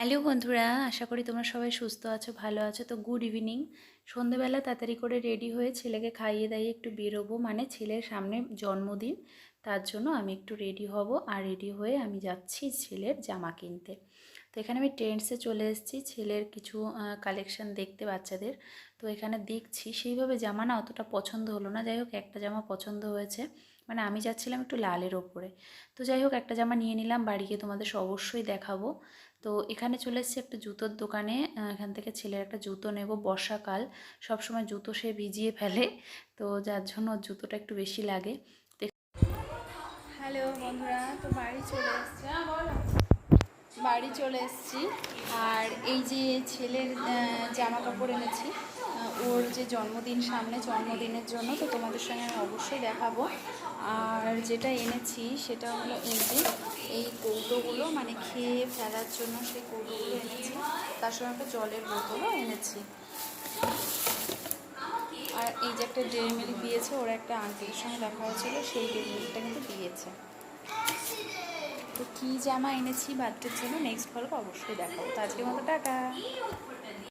Hello বন্ধুরা, আশা করি তোমরা সবাই সুস্থ আছো, ভালো আছো। তো গুড ইভিনিং সন্ধেবেলা তাড়াতাড়ি করে রেডি হয়ে ছেলেকে খাইয়ে দাইয়ে একটু বেরোবো। মানে ছেলের সামনে জন্মদিন, তার জন্য আমি একটু রেডি হব। আর রেডি হয়ে আমি যাচ্ছি ছেলের জামা কিনতে। তো এখানে আমি ট্রেন্ডসে চলে এসেছি, ছেলের কিছু কালেকশন দেখতে বাচ্চাদের। তো এখানে দেখছি, সেইভাবে জামা না অতটা পছন্দ হলো না। যাই হোক, একটা জামা পছন্দ হয়েছে। মানে আমি যাচ্ছিলাম একটু লালের ওপরে। তো যাই হোক, একটা জামা নিয়ে নিলাম, বাড়ি গিয়ে তোমাদের অবশ্যই দেখাবো। তো এখানে চলে এসেছি একটা জুতোর দোকানে। এখান থেকে ছেলের একটা জুতো নেব, বর্ষাকাল। সবসময় জুতো সে ভিজিয়ে ফেলে। তো যার জন্য জুতোটা একটু বেশি লাগে। হ্যালো বন্ধুরা। তো বাড়ি চলে এসছি। বাড়ি চলে এসেছি। আর এই যে ছেলের জামা কাপড় এনেছি ওর যে জন্মদিন সামনে, জন্মদিনের জন্য, তো তোমাদের সঙ্গে আমি অবশ্যই দেখাবো। আর যেটা এনেছি, সেটা হলো এই যে, এই কৌটোগুলো মানে খেয়ে ফেলার জন্য সেই কৌটোগুলো এনেছি। তার সঙ্গে একটা জলের বোতলও এনেছি। আর এই যে একটা ডেয়ারি মিল্ক দিয়েছে, ওর একটা আন্টির সঙ্গে দেখা হয়েছিল, সেই মিল্কটা কিন্তু দিয়েছে। তো কী জামা এনেছি বাচ্চার জন্য নেক্সট পর্ব অবশ্যই দেখাবো। তো আজকের মতো টাটা।